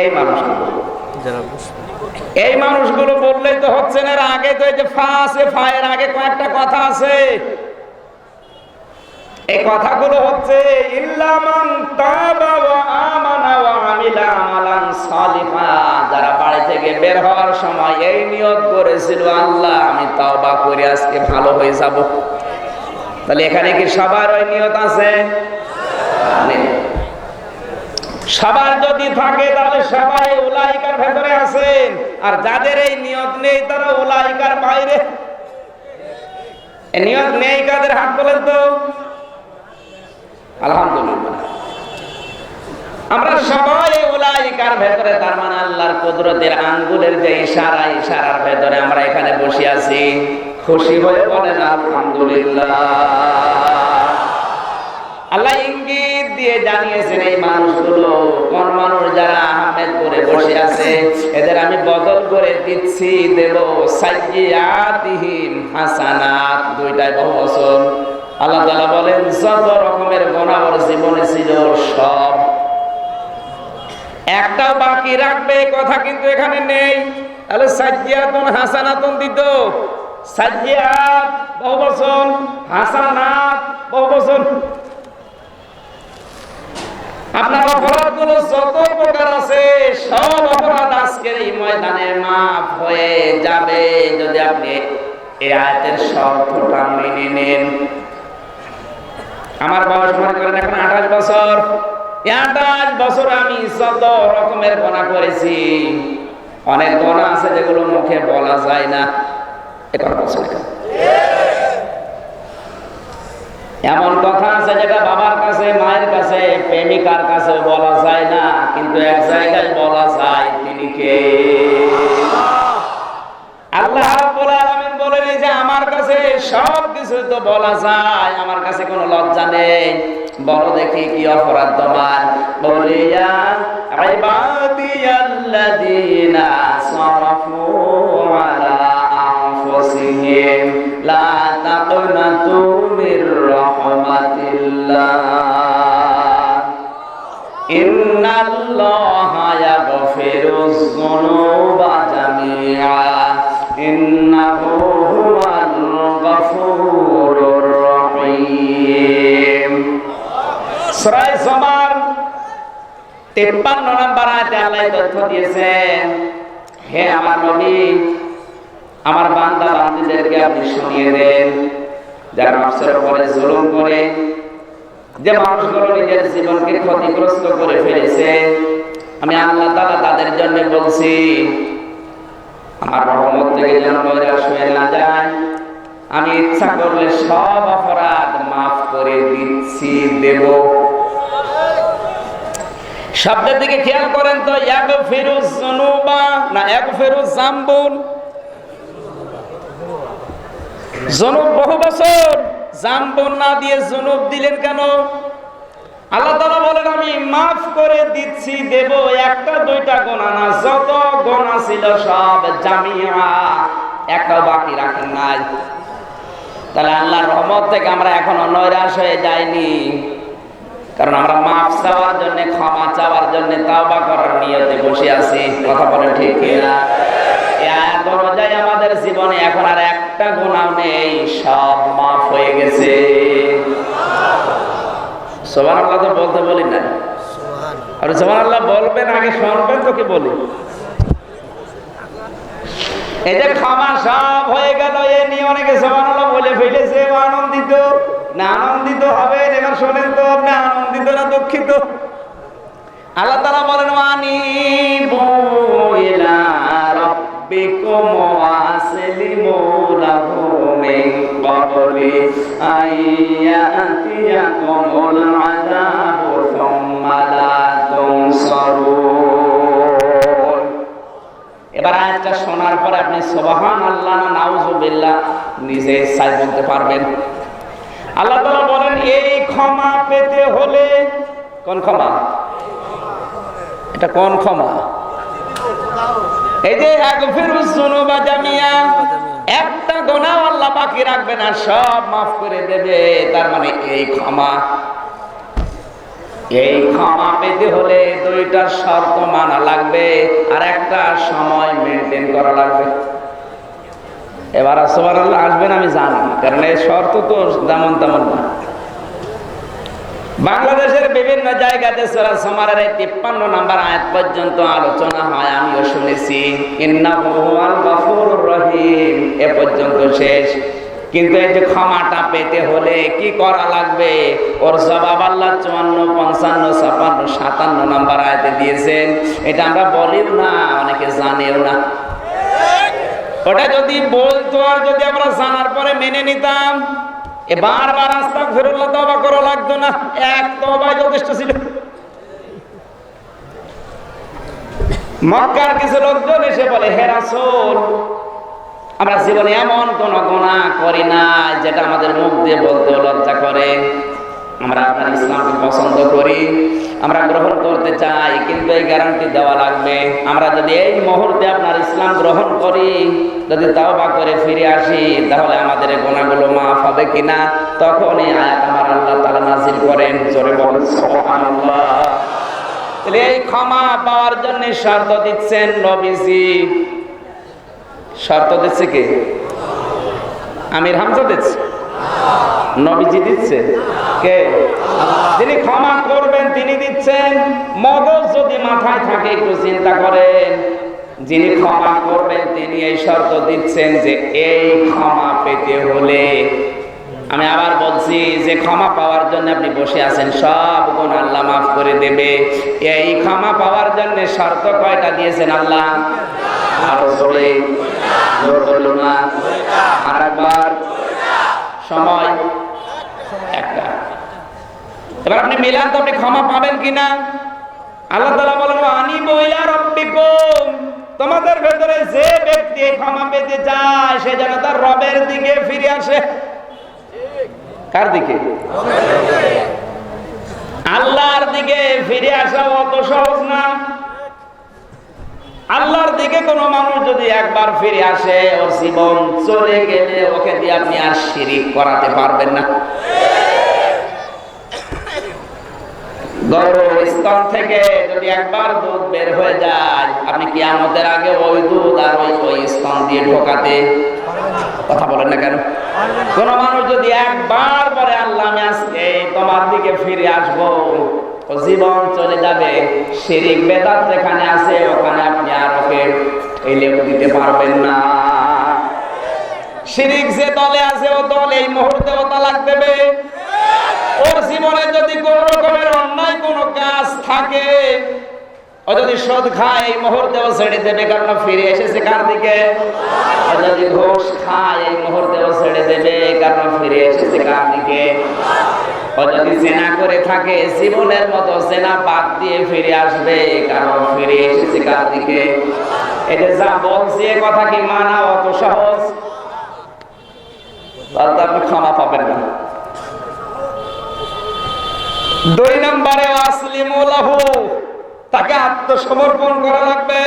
এই মানুষগুলো। এই মানুষগুলো বললেই তো হচ্ছে না আগে তো এই যে ফা আছে ফা এর আগে কয়েকটা কথা আছে। এই কথাগুলো হচ্ছে ইল্লামান তাবা ওয়া আমানা ওয়া আমিলা আমালান সালিহা। যারা বাড়ি থেকে বের হওয়ার সময় এই নিয়ত করেছিল আল্লাহ আমি তওবা করে আজকে ভালো হয়ে যাব। তাহলে এখানে কি সবার ওই নিয়ত আছে। সবার যদি থাকে তাহলে সবাই উলাইকার ভেতরে আছেন। আর যাদের এই নিয়ত নেই, তারা উলাইকার বাইরে। নিয়ত নেই কাদের হাত বলেন তো? আলহামদুলিল্লাহ। আমরা সবাই উলাইকার ভেতরে, তার মানে আল্লাহর কুদরতের আঙ্গুলের যে ইশারা, ইশারার ভেতরে আমরা এখানে বসে আছি। খুশি হয়ে বলেন, আলহামদুলিল্লাহ। আল্লাহ ইঙ্গিত দিয়ে জানিয়েছেন এই মানুষগুলো কোন যারা আহমেদ করে বসে আছে, এদের আমি বদল করে দিচ্ছি, দেব সাইয়্যাতিহিম হাসানাত। দুইটাই বহু বছর আল্লাহ তাআলা বলেন, যত রকমের গোনাহ ওর জীবনে ছিল সব। একটাও বাকি রাখবে কথা কিন্তু এখানে নেই। তাহলে সাজ্জিয়াতুন হাসানাতুন দিত। সাজ্জিয়াত বহু বছর হাসানাত বহু বছর আপনার যত প্রকার আছে, সব অপরাধ আজকের এই ময়দানে মাফ হয়ে যাবে। যদি আপনি এই আয়াতের শর্তটা মেনে নেন। আমার বয়স মনে করেন, এখন আঠাশ বছর। আঠাশ বছর আমি যত রকমের গোনা করেছি, অনেক গোনা আছে যেগুলো মুখে বলা যায় না। এটা বলছেন কেন? এমন কথা আছে যেটা বাবার কাছে, মায়ের কাছে, প্রেমিকার কাছে বলা যায় না, কিন্তু এক জায়গায় বলা যায় তিনি কে? আল্লাহ আমার কাছে কোনো লজ্জা নেই। বলো দেখি কি অপরাধ তোমার। বলিয়া লা তাকনাতু মির রাহমাতিল্লাহ। ইন্নাল্লাহা ইয়াগফিরুয যুনুবা জামিআ। ইন্নাহু হুয়াল গফুরুর রহিম। সূরা জুমার 53 নম্বর আয়াতে আল্লাহ তথ্য দিয়েছেন, হে আমার নবী আমার বান্দা বান্দীদেরকে আপনি শুনিয়ে দেন। যারা নফসের উপরে জুলুম করে, যে মানুষগুলো নিজের জীবনকে ক্ষতিগ্রস্ত করে ফেলেছে, আমি আল্লাহ তাআলা তাদের জন্য বলছি, আমার রহমত থেকে যেন নৈরাশ হয়ে না যায়। আমি ইচ্ছা করলে সব অপরাধ মাফ করে দিচ্ছি, দেব। শব্দের দিকে খেয়াল করেন তো এক ফেরুজ না এক ফেরুজ জাম্বুন জনুব বহু বছর জাম্বুন না দিয়ে জনুব দিলেন কেন? আল্লাহ তাআলা বলেন, আমি মাফ করে দিচ্ছি, দেব একটা, দুইটা গোনা না। যত গোনা ছিল সব জামিয়া। একটাও বাকি রাখেন নাই। তাহলে আল্লাহর রহমত থেকে আমরা এখনও নৈরাশ হয়ে যাইনি। কারণ আমরা মাফ চাওয়ার জন্য, ক্ষমা চাওয়ার জন্য তাওবা করার নিয়তে বসে আছি। কথা বলে ঠিক কিনা? অনুযায়ী আমাদের জীবনে এখন আর একটা গুণাও নেই সব মাফ হয়ে গেছে। সোমান আল্লাহ তো বলতে বলি না। আর সোমান আল্লাহ বলবেন আগে শুনবেন তো কি বলি? এই যে ক্ষমা সব হয়ে গেল এ নিয়ে অনেকে সোমান আল্লাহ বলে ফেলেছে আনন্দিত। না আনন্দিত হবেন এবার শোনেন তো আপনি আনন্দিত না দুঃখিত। আল্লাহ তালা বলেন মানি ইলা রাব্বিকুম ওয়াসলিমু লাহু মিন ক্বাবলি আইয়াতিয়াকুমুল আযাবু সুম্মা লা তুনসারুন এবার আয়াতটা শোনার পর আপনি সুবহান আল্লাহ নাউজুবিল্লাহ নিজে ইচ্ছায় বলতে পারবেন। আল্লাহ তাআলা বলেন, এই ক্ষমা পেতে হলে কোন ক্ষমা? এটা কোন ক্ষমা? এই যে একটা আল্লাহ বাকি রাখবে না, সব করে দেবে, তার মানে এই ক্ষমা। এই ক্ষমা পেতে হলে দুইটা শর্ত মানা লাগবে, আর একটা সময় মেনটেন করা লাগবে। এবার আসবার আসবেন আমি জানি, কারণ এই শর্ত তো যেমন তেমন না। বাংলাদেশের বিভিন্ন জায়গাতে সোরা সমারের তিপ্পান্ন নাম্বার আয়াত পর্যন্ত আলোচনা হয়, আমিও শুনেছি। রহিম। এ পর্যন্ত শেষ। কিন্তু এই যে ক্ষমাটা পেতে হলে কি করা লাগবে? ওর জবাব আল্লাহ চুয়ান্ন, পঞ্চান্ন, ছাপান্ন, সাতান্ন নাম্বার আয়াতে দিয়েছেন। এটা আমরা বলিও না, অনেকে জানেও না। ওটা যদি বলতো আর যদি আমরা জানার পরে মেনে নিতাম বারবার আস্তাক ফেরুল্লাহ তবা করা লাগতো না, এক তবাই যথেষ্ট ছিল। মক্কার কিছু লোকজন এসে বলে, হে রাসূল, আমরা জীবনে এমন কোন গোনা করি না যেটা আমাদের মুখ দিয়ে বলতে লজ্জা করে। আমরা আপনার ইসলামকে পছন্দ করি, আমরা গ্রহণ করতে চাই, কিন্তু এই গ্যারান্টি দেওয়া লাগবে। আমরা যদি এই মুহূর্তে আপনার ইসলাম গ্রহণ করি, যদি তাও বা করে ফিরে আসি, তাহলে আমাদের গোনাগুলো মাফ হবে কিনা? তখন এই আয়াত আমার আল্লাহ তাআলা নাজিল করেন। জোরে বলেন এই ক্ষমা পাওয়ার জন্য শর্ত দিচ্ছেন নবীজি। শর্ত দিচ্ছে কে? আমির হামজা দিচ্ছে। নবীজি দিচ্ছে। কে? যিনি ক্ষমা করবেন, তিনি দিচ্ছেন। মগজ যদি মাথায় থাকে, একটু চিন্তা করেন। যিনি ক্ষমা করবেন, তিনি এই শর্ত দিচ্ছেন যে এই ক্ষমা পেতে হলে আমি আবার বলছি, যে ক্ষমা পাওয়ার জন্য আপনি বসে আছেন, সব গুণ আল্লাহ মাফ করে দেবে। এই ক্ষমা পাওয়ার জন্য শর্ত কয়টা দিয়েছেন আল্লাহ? আরও জোরে জোর আর একবার সময়। একটা। এবার আপনি মিলান তো আপনি ক্ষমা পাবেন কিনা? আল্লাহ তালা বলেন আনি বইলা রব্বিকুম। তোমাদের ভেতরে যে ব্যক্তি ক্ষমা পেতে চায়, সে যেন তার রবের দিকে ফিরে আসে। কার দিকে? আল্লাহর দিকে ফিরে আসা অত সহজ না। আল্লাহর দিকে কোনো মানুষ যদি একবার ফিরে আসে, ওর জীবন চলে গেলে ওকে দিয়ে আপনি আর শিরিক করাতে পারবেন না। থেকে যদি একবার দুধ বের হয়ে যায়, আপনি কি আমাদের আগে ওই দুধ আর ওই ওই স্তন দিয়ে ঢোকাতে কথা বলেন না কেন? কোন মানুষ যদি একবার পরে আল্লাহ আজকে তোমার দিকে ফিরে আসব। ও জীবন চলে যাবে। শিরিক বেদাত যেখানে আছে, ওখানে আপনি আর ওকে এলেও দিতে পারবেন না। শিরিক যে দলে আছে, ও দল এই মুহূর্তে ও তালাক দেবে। ওর জীবনে যদি কোন রকমের অন্যায় কোন কাজ থাকে, ও যদি সুদ খায়, এই মুহূর্তে ও ছেড়ে দেবে, কারণ ফিরে এসেছে কার দিকে? ও যদি ঘোষ খায়, এই মুহূর্তে ও ছেড়ে দেবে, কারণ ফিরে এসেছে কার দিকে? ও যদি করে থাকে, জীবনের মতো বাদ দিয়ে ফিরে আসবে, কারণ ফিরে এসেছে কার দিকে? এটা যা কথা কি মানা অত সহজ? আপনি ক্ষমা পাবেন না। দুই নম্বরে তাকে আত্মসমর্পণ করা লাগবে,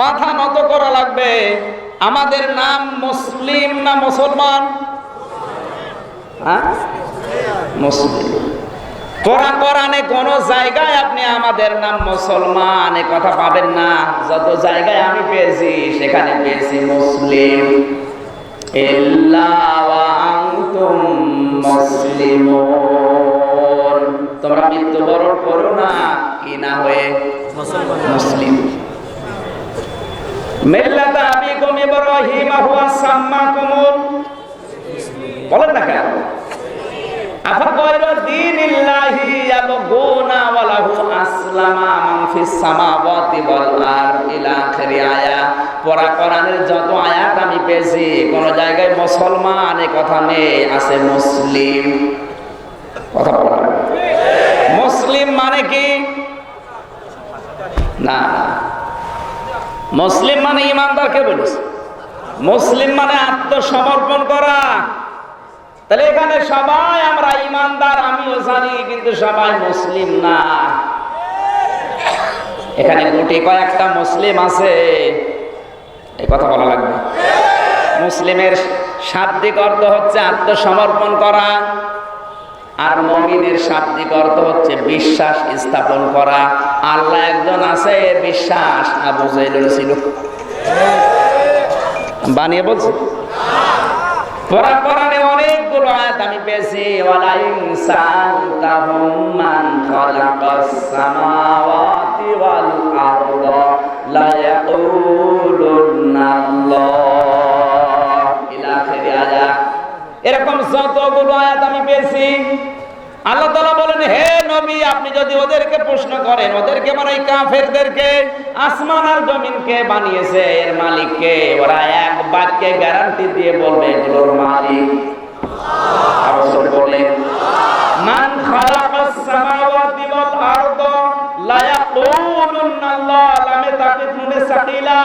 মাথা নত করা লাগবে। আমাদের নাম মুসলিম না মুসলমান? হ্যাঁ? মুসলিম। কোরআন কোন জায়গায় আপনি আমাদের নাম মুসলমান, এ কথা পাবেন না। যত জায়গায় আমি পেয়েছি, সেখানে পেয়েছি মুসলিম। তোমরা মৃত্যুবরণ করো না, কি না হয়ে মুসলিম। মিল্লাতা আবিকুম ইব্রাহিম হুয়া সাম্মাকুমুল। বলেন না কেন? মুসলিম। মানে কি? না মুসলিম মানে ইমানদারকে বলিস মুসলিম মানে আত্মসমর্পণ করা। তাহলে এখানে সবাই আমরা ইমানদার, আমিও জানি, কিন্তু সবাই মুসলিম না। এখানে গুটি কয়েকটা মুসলিম আছে। এই কথা বলা লাগবে। মুসলিমের শাব্দিক অর্থ হচ্ছে আত্মসমর্পণ করা, আর মমিনের শাব্দিক অর্থ হচ্ছে বিশ্বাস স্থাপন করা। আল্লাহ একজন আছে, বিশ্বাস আবু জাইলের ছিল। বানিয়ে বলছি? পড়া কোরআনে অনেকগুলো আয়াত আমি পেয়েছি ওয়ালা ইনসান খালাকাস সামাওয়াতি ওয়াল আরদা, লা ইয়াকুলুন্না আল্লাহ ইলা আয়াত এরকম যতগুলো আয়াত আমি পেয়েছি, আল্লাহ তাআলা বলেন, হে নবী, আপনি যদি ওদেরকে প্রশ্ন করেন, ওদেরকে মানে কাফেরদেরকে আসমান আর জমিনকে বানিয়েছে? এর মালিককে ওরা এক বাক্যে গ্যারান্টি দিয়ে বলবে, এগুলোর মালিক আরও জোরে বলেন। মান খালাকাস সামাওয়াতি ওয়াল আরদ লা ইয়াকুলুন্না আল্লাহ লামে তাকিদ নুনে সাকিলা।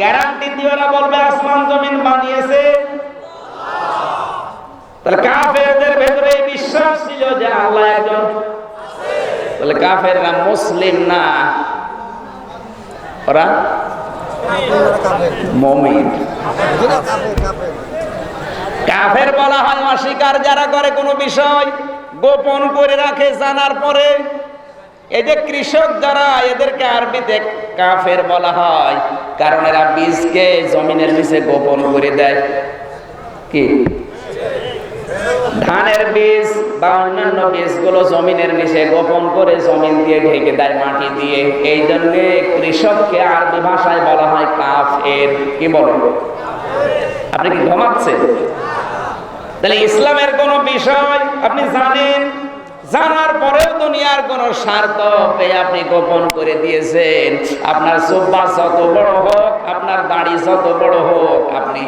গ্যারান্টি দিয়ে ওরা বলবে আসমান জমিন বানিয়েছে। তাহলে কাফেরদের ভেতরে এই বিশ্বাস ছিল যে আল্লাহ একজন। তাহলে কাফেররা মুসলিম না? ওরা? মমিন। কাফের বলা হয় অস্বীকার যারা করে কোনো বিষয়, গোপন করে রাখে জানার পরে, এই যে কৃষক যারা, এদেরকে আরবিতে কাফের বলা হয়। কারণ এরা বীজকে জমিনের নিচে গোপন করে দেয়। কি? ধানের বীজ বা অন্যান্য বীজগুলো জমিনের নিচে গোপন করে জমিন দিয়ে ঢেকে দেয়, মাটি দিয়ে। এই জন্য কৃষককে আরবি ভাষায় বলা হয় কাফ এর কি বলেন? আপনি কি ঘুমাচ্ছেন? তাহলে ইসলামের কোন বিষয় আপনি জানেন? জানার পরেও দুনিয়ার কোন স্বার্থ আপনি গোপন করে দিয়েছেন। আপনার সুব্বা যত বড় হোক, আপনার দাড়ি যত বড় হোক, আপনি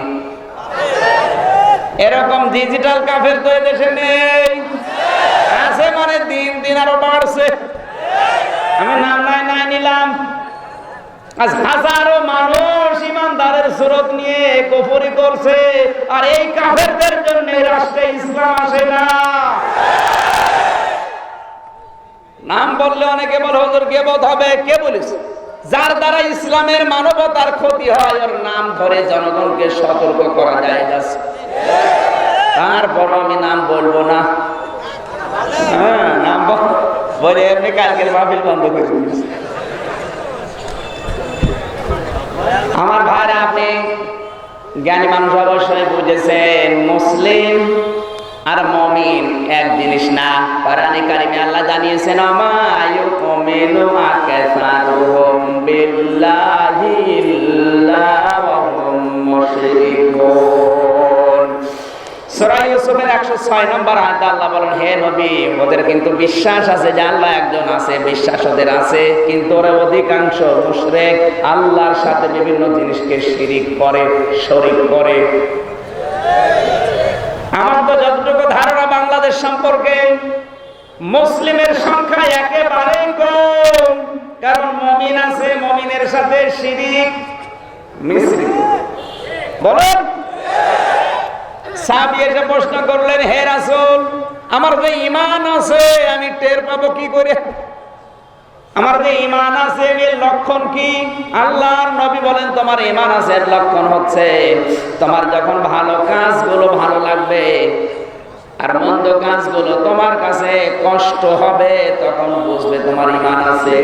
এরকম ডিজিটাল কাফের তো এদেশে নেই। আছে মানে দিন দিন আরও বাড়ছে। আমি নাম নাই নাই নিলাম। আজ হাজারো মানুষ ইমানদারের সুরত নিয়ে কফরি করছে, আর এই কাফেরদের জন্য রাষ্ট্রে ইসলাম আসে না। নাম বললে অনেকে বলে, হুজুর বোধ হবে। কে বলিস যার দ্বারা ইসলামের মানবতার ক্ষতি হয়, ওর নাম ধরে জনগণকে সতর্ক করা যায় যাচ্ছে তারপর আমি নাম বলব না। হ্যাঁ নাম বলে। এমনি কালকের মাহফিল বন্ধ করে। আমার ভাইরা, আপনি জ্ঞানী মানুষ অবশ্যই বুঝেছেন, মুসলিম আর মমিন এক জিনিস না। কোরআনে কারিমে আল্লাহ জানিয়েছেন আমায়ু কমিনু আকাসারুহুম বিল্লাহি ইল্লা সূরা ইউসুফের 106 নম্বর আল্লাহ বলেন, হে নবী, ওদের কিন্তু বিশ্বাস আছে যে আল্লাহ একজন আছে, বিশ্বাস ওদের আছে, কিন্তু ওরা অধিকাংশ আল্লাহর সাথে বিভিন্ন জিনিসকে শিরিক করে করে। আমার তো যতটুকু ধারণা বাংলাদেশ সম্পর্কে, মুসলিমের সংখ্যা একেবারে কম, কারণ মমিন আছে, মমিনের সাথে শিরিক মিশ্রিত। বলেন। ইমান আছে, আমি টের পাবো কি করে? আমার লক্ষণ কি? আল্লাহর নবী বলেন, তোমার ইমান আছে লক্ষণ হচ্ছে তোমার যখন ভালো কাজগুলো ভালো লাগবে আর মন্দ কাজগুলো তোমার কাছে কষ্ট হবে, তখন বুঝবে তোমার ইমান আছে।